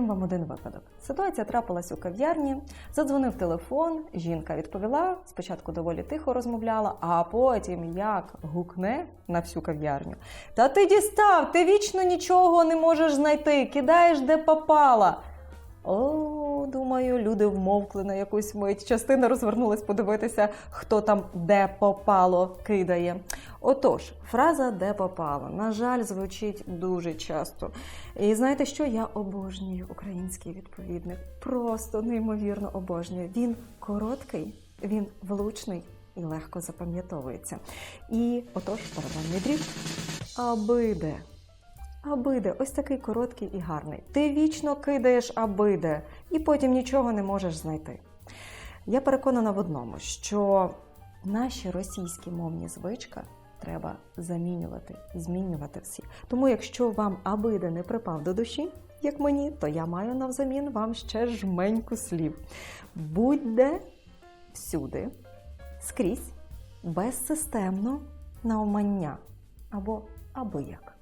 вам один випадок. Ситуація трапилась у кав'ярні, задзвонив телефон, жінка відповіла, спочатку доволі тихо розмовляла, а потім як гукне на всю кав'ярню. Та ти дістав, ти вічно нічого не можеш знайти, кидаєш де попала. О, думаю, люди вмовкли на якусь мить. Частина розвернулась подивитися, хто там де попало кидає. Отож, фраза де попало, на жаль, звучить дуже часто. І знаєте що? Я обожнюю український відповідник. Просто неймовірно обожнюю. Він короткий, він влучний і легко запам'ятовується. І отож, барабанний дріб. Абиде. Абиде, ось такий короткий і гарний. Ти вічно кидаєш абиде, і потім нічого не можеш знайти. Я переконана в одному, що наші російські мовні звичка треба замінювати, змінювати всі. Тому, якщо вам абиде не припав до душі, як мені, то я маю навзамін вам ще жменьку слів. Будь-де, всюди, скрізь, безсистемно, навмання або абияк.